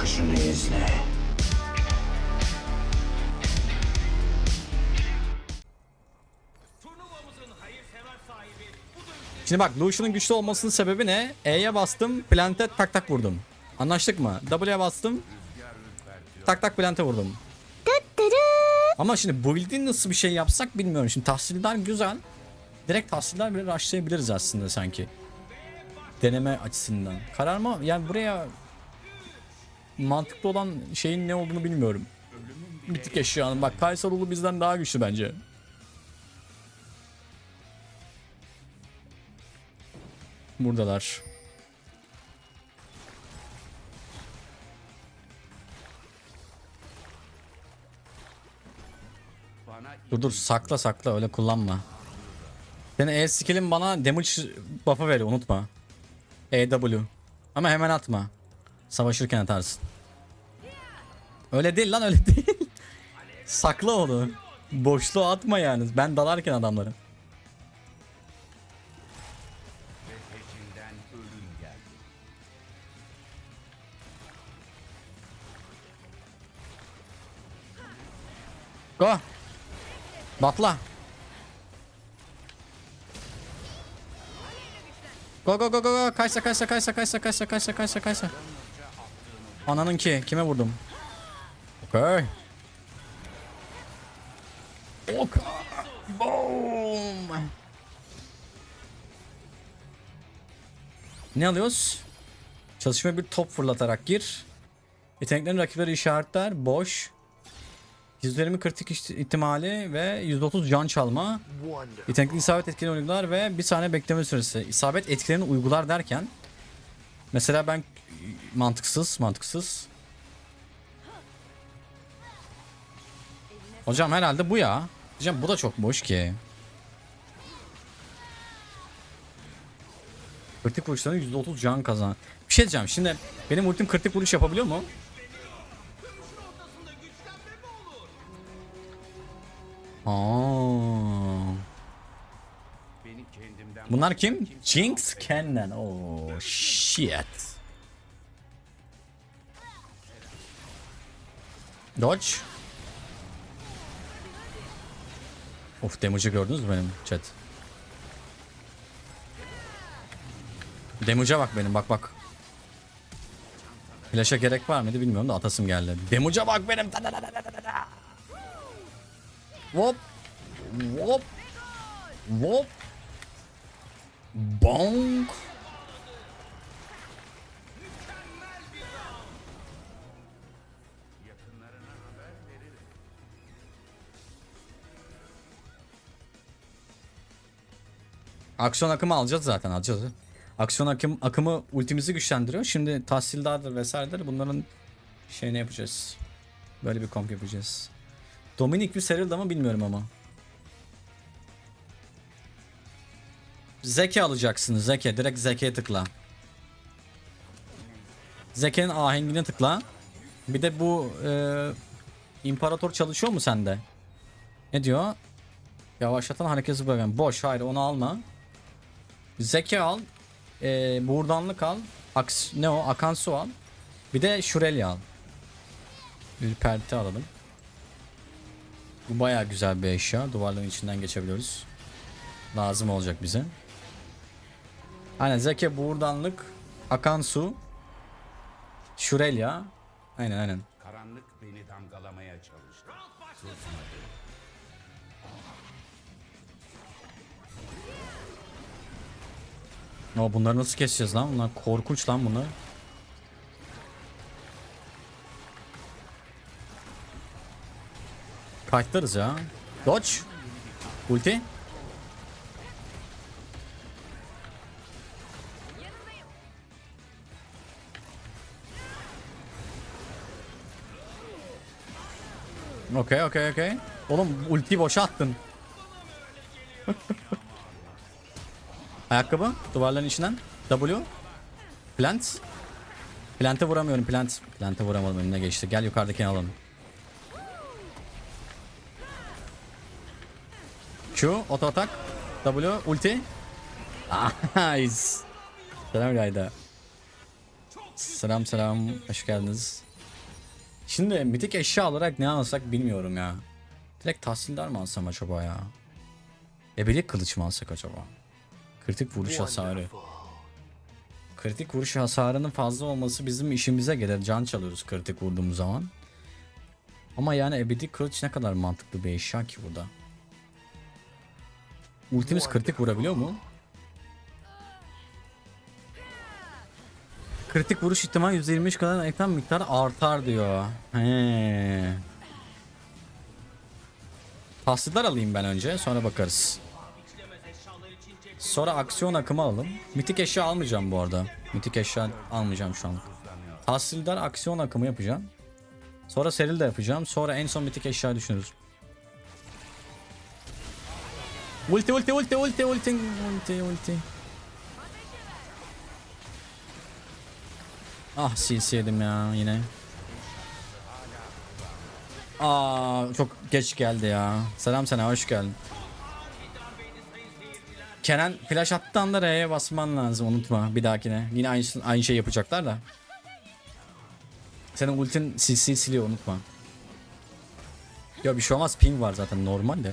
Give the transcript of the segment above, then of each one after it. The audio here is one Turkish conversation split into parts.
çıkışını izle. Şimdi bak Lucian'ın güçlü olmasının sebebi ne? E'ye bastım, plante tak tak vurdum. Anlaştık mı? W'ye bastım. Tak tak plante vurdum. Ama şimdi bu build'in nasıl bir şey yapsak bilmiyorum. Şimdi tahsildar güzel. Direkt tahsildar bile rushlayabiliriz aslında sanki. Deneme açısından. Kararma yani buraya mantıklı olan şeyin ne olduğunu bilmiyorum. Bitik eşyanın. Bak Kayserulu bizden daha güçlü bence. Buradalar. Dur dur sakla sakla öyle kullanma. Senin E skill'in bana damage buff'ı veriyor unutma. EW. Ama hemen atma. Savaşırken atarsın. Öyle değil lan öyle değil. sakla onu. Boşluğa atma yani. Ben dalarken adamları. Go. Batla. Go go go go go. Kaçsa kaçsa kaçsa kaçsa kaçsa kaçsa kaçsa kaçsa. Ananın ki. Kime vurdum? Okay. Okay. Boom. Ne alıyoruz? Çalışma bir top fırlatarak gir. Yeteneklerin rakipleri işaretler. Boş. %20 kritik iht- ihtimali ve %30 can çalma. Yetenekli isabet etkilerini uygular ve bir saniye bekleme süresi. İsabet etkilerini uygular derken mesela ben mantıksız mantıksız. Hocam herhalde bu ya. Hocam bu da çok boş ki. Kritik vuruşlarının %30 can kazan. Bir şey diyeceğim şimdi benim ultim kritik vuruş yapabiliyor mu? Aa. Bunlar kim? Jinx Cannon. Oh shit. Dodge. Of damage'ı gördünüz mü benim chat? Damage'a bak benim bak bak. Flash'a gerek var mıydı bilmiyorum da atasım geldi. Damage'a bak benim. Da da da da da da. Hop. Hop. Hop. Bonk. Aksiyon akımı alacağız zaten alacağız. Aksiyon akım, akımı ultimizi güçlendiriyor. Şimdi tahsildardır vesairedir bunların şeyini yapacağız. Böyle bir komp yapacağız. Dominik bir serildi ama bilmiyorum ama. Zeke alacaksınız. Zeke. Direkt Zeke'ye tıkla. Zeke'nin ahengine tıkla. Bir de bu e, imparator çalışıyor mu sende? Ne diyor? Yavaşlatan hareket bölgen. Boş hayır onu alma. Zeke al. E, buğurdanlık al. Aks, ne o? Akan su al. Bir de Şurelya al. Ürperti alalım. Bu baya güzel bir eşya. Duvarların içinden geçebiliyoruz. Lazım olacak bize. Aynen Zeke buğurdanlık, akan su, Şurelya. Aynen aynen. Karanlık beni damgalamaya çalıştı. O bunları nasıl keseceğiz lan? Bunlar korkunç lan bunlar. Kayıtlarız ya. Dodge. Ulti. Okey okey okey. Oğlum ultiyi boşa attın. Ayakkabı duvarların içinden. W. Plant. Plant'e vuramıyorum plant. Plant'e vuramadım önüne geçti. Gel yukarıdakini alalım. Q auto atak. W ulti. Nice. Selam Gayda. Selam selam. Hoş geldiniz. Şimdi mitik eşya olarak ne alsak bilmiyorum ya. Direkt tahsildar mı alsam acaba ya? Ebelik kılıç mı alsak acaba? Kritik vuruş hasarı. Kritik vuruş hasarının fazla olması bizim işimize gelir. Can çalıyoruz kritik vurduğumuz zaman. Ama yani ebedi kılıç ne kadar mantıklı bir eşya ki burada. Ultimiz kritik vurabiliyor mu? Kritik vuruş ihtimali %23 kadar ekran miktarı artar diyor. He. Tahsildar alayım ben önce sonra bakarız. Sonra aksiyon akımı alalım. Mitik eşya almayacağım bu arada. Mitik eşya almayacağım şu an. Tahsildar aksiyon akımı yapacağım. Sonra seril de yapacağım. Sonra en son mitik eşya düşünürüz. Ulti ulti ulti ulti ulti ulti ulti. Ah CC yedim ya yine. Aa çok geç geldi ya. Selam sana hoş geldin. Kenan flash attığı anda R'ye basman lazım unutma bir dahakine. Yine aynı, aynı şey yapacaklar da. Senin ultin CC siliyor unutma. Ya bir şey olmaz ping var zaten normal de.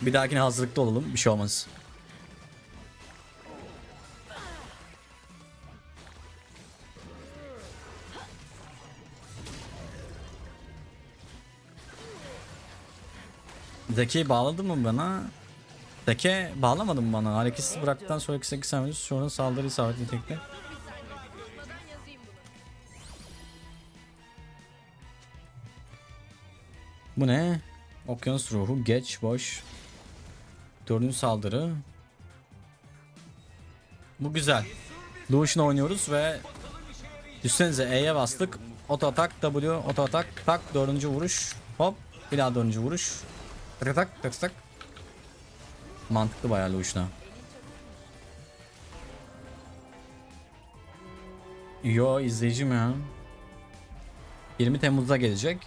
Bir dahakine hazırlıklı olalım bir şey olmaz. Zeki bağladın mı bana? Zeki bağlamadın mı bana? Hareketsiz bıraktıktan sonraki 8 saniye sonra saldırı isabetli tekne. Bu ne? Okyanus ruhu, geç, boş. Dördüncü saldırı. Bu güzel. Lucian oynuyoruz ve Düşünsenize E'ye bastık. Auto atak W, auto atak, tak dördüncü vuruş. Hop, bir daha dördüncü vuruş. Tak tak tak tak. Mantıklı bayağı Lucian'a. Yo izleyicim ya. 20 Temmuz'da gelecek.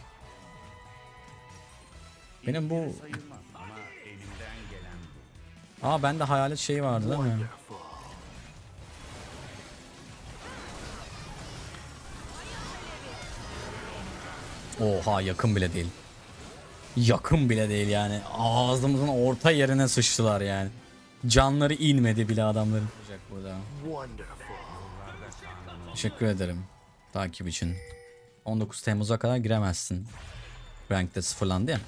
Benim bu... Aa bende hayalet şeyi vardı değil mi? Oha yakın bile değil. Yakın bile değil yani. Ağzımızın orta yerine sıçtılar yani. Canları inmedi bile adamların. Burada. Teşekkür ederim takip için. 19 Temmuz'a kadar giremezsin. Rankte sıfırlandı ya.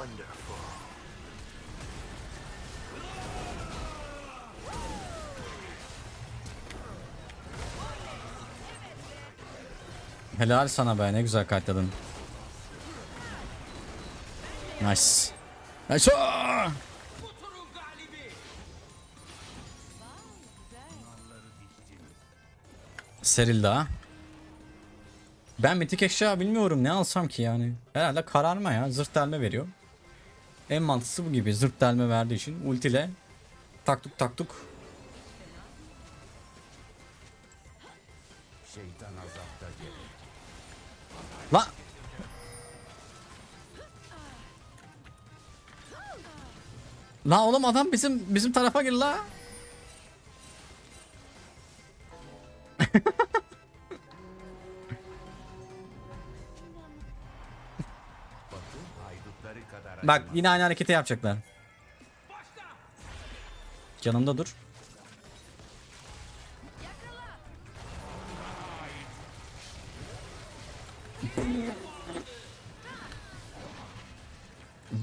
Wonderful. Helal sana be ne güzel kayıtladın. Nice. Nice. Aa! Seril daha. Ben mitik eşya bilmiyorum ne alsam ki yani. Herhalde kararma ya zırt delme veriyor. En mantıklısı bu gibi zırt delme verdiği için ultiyle taktuk taktuk. La La oğlum adam bizim bizim tarafa gir la. Bak yine aynı hareketi yapacaklar. Canımda dur.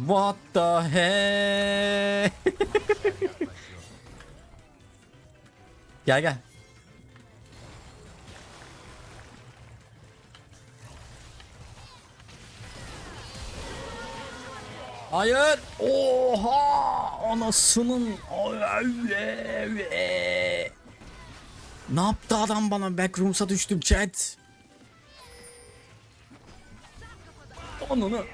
What the heck? gel gel. Hayır. Oha! Anasının. Ne yaptı adam bana? Backrooms'a düştüm chat. Onunu.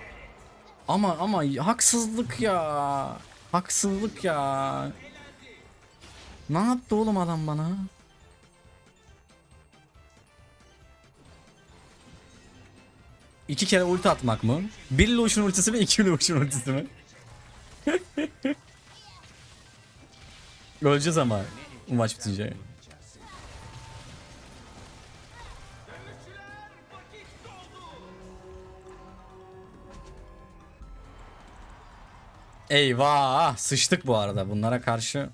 Ama ama haksızlık ya. Haksızlık ya. Ne yaptı oğlum adam bana? İki kere ulti atmak mı? Bir Lucian ultisi mi? iki Lucian ultisi mi? Öleceğiz ama bu maç bitince. Eyvah sıçtık bu arada bunlara karşı.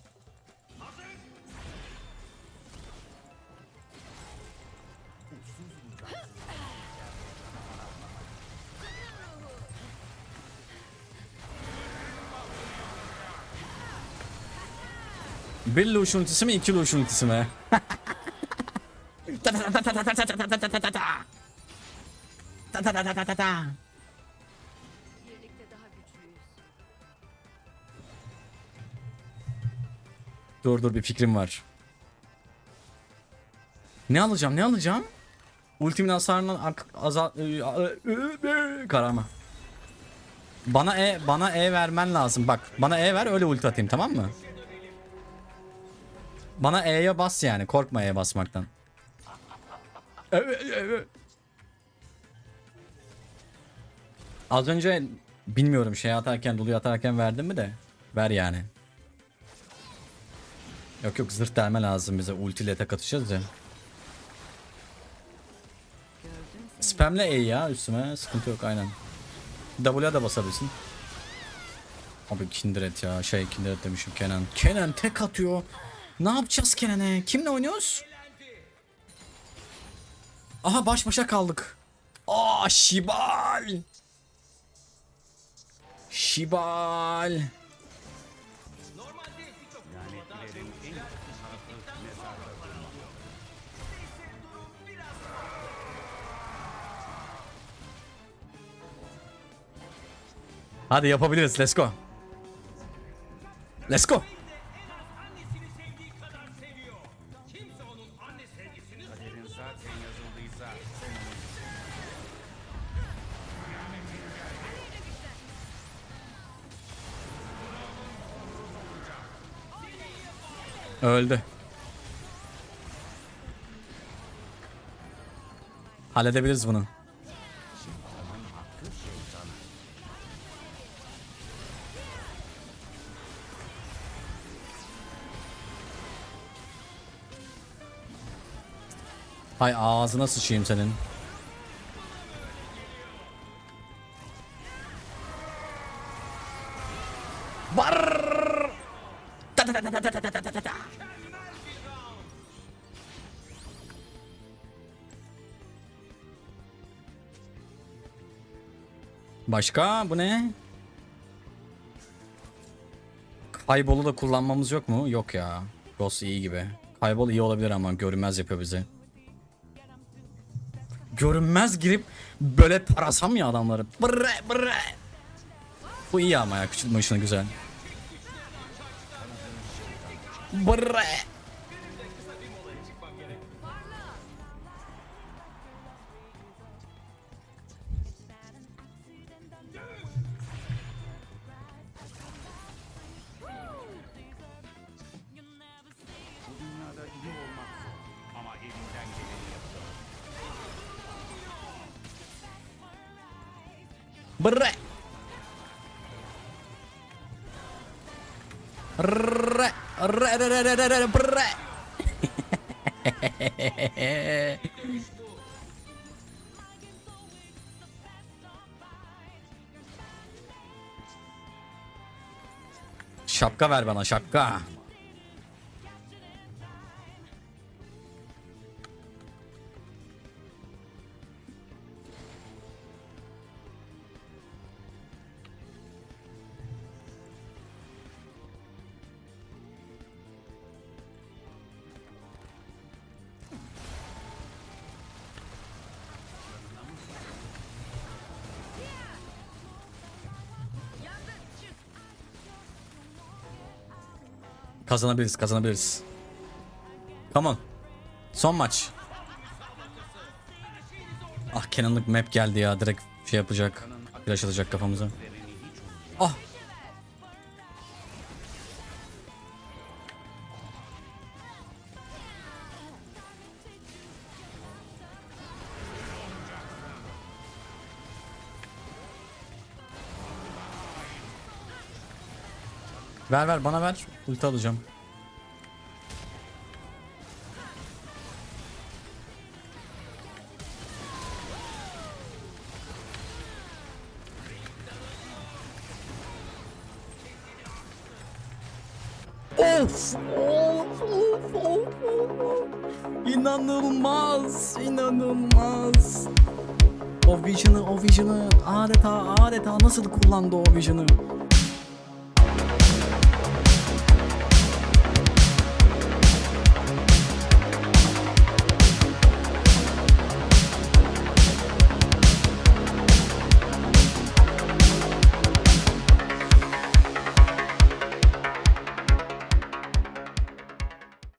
Bir Lucian ultisi mi iki Lucian ultisi mi? Dur dur bir fikrim var. Ne alacağım ne alacağım? Ultimin hasarından ak- azal... Karama. Bana E bana E vermen lazım. Bak bana E ver öyle ulti atayım tamam mı? Bana E'ye bas yani. Korkma E'ye basmaktan. Az önce bilmiyorum şey atarken Lulu atarken verdim mi de ver yani. Yok yok zırh delme lazım bize ultiyle tek atacağız ya. Spamle E ya üstüme sıkıntı yok aynen. W'ye da basabilirsin. Abi Kindred ya şey Kindred demişim Kenan. Kenan tek atıyor. Ne yapacağız Kenan'e? Kimle oynuyoruz? Aha baş başa kaldık. Aa Şibal. Şibal. Hadi yapabiliriz. Let's go. Let's go. Halledebiliriz bunu. Hay ağzına sıçayım senin. Başka bu ne? Kaybolu da kullanmamız yok mu? Yok ya. Ghost iyi gibi. Kaybol iyi olabilir ama görünmez yapıyor bizi. Görünmez girip böyle tarasam ya adamları. Brre brre. Bu iyi ama ya küçültme güzel. Brre. Bre. Re re re re re re bre. şapka ver bana şapka. Kazanabiliriz, kazanabiliriz. Come on. Son maç. Ah Kenan'lık map geldi ya. Direkt şey yapacak. Flash atacak kafamıza. Ver ver bana ver. Ulti alacağım. Of! Of! Of! Of! İnanılmaz! İnanılmaz! O vision'ı, o vision'ı adeta adeta nasıl kullandı o vision'ı?